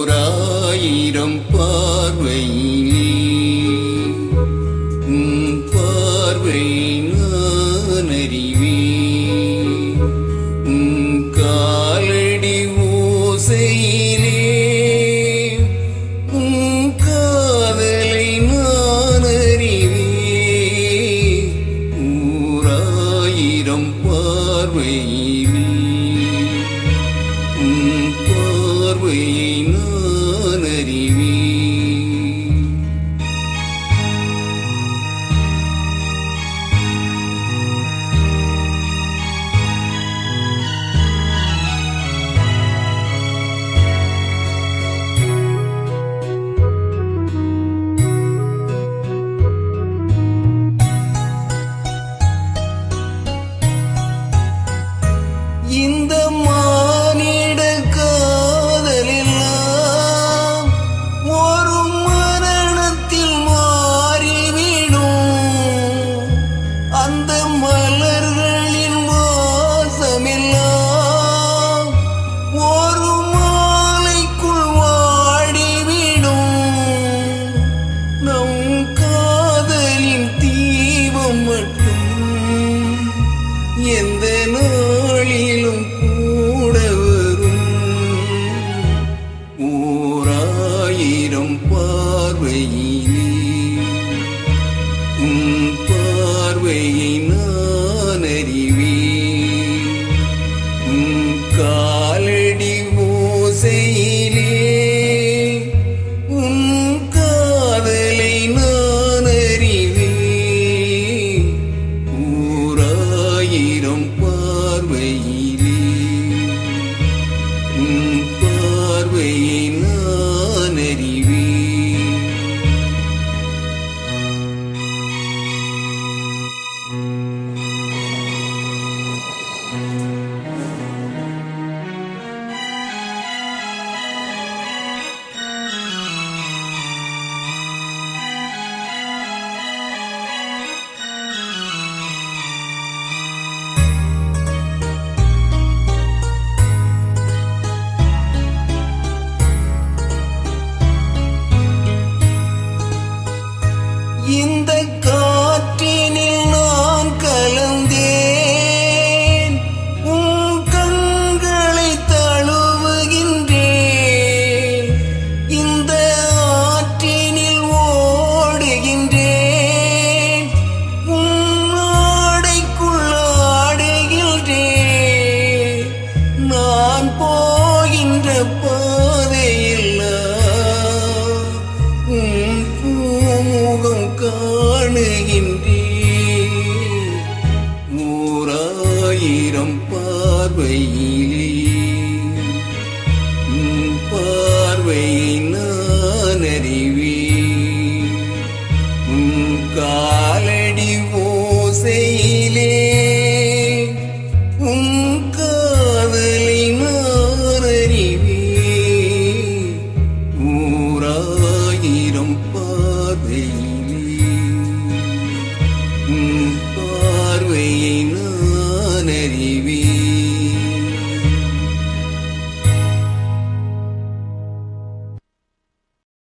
ஓராயிரம் பார்வையிலே உம் பார்வை நான் அறிவேன் உம் காலடி ஓசையிலே உம் காதலை நான் அறிவேன் ஓராயிரம் பார்வையிலே பார்வையை நான் பார்வையை நான் அறிவேன். காலடி ஓசையிலே உன் காதலை நான் அறிவேன். ஊராயிரம் பார்வையிலே உன் பார்வையை இந்த காற்றினில் முகம் காணுகின்றே. ஓராயிரம் பார்வையிலே. உன் பார்வையை நான் அறிவே உன் காலடி ஓசையிலே. உன் காதலே அறிவேன் ஓராயிரம் பார்வையிலே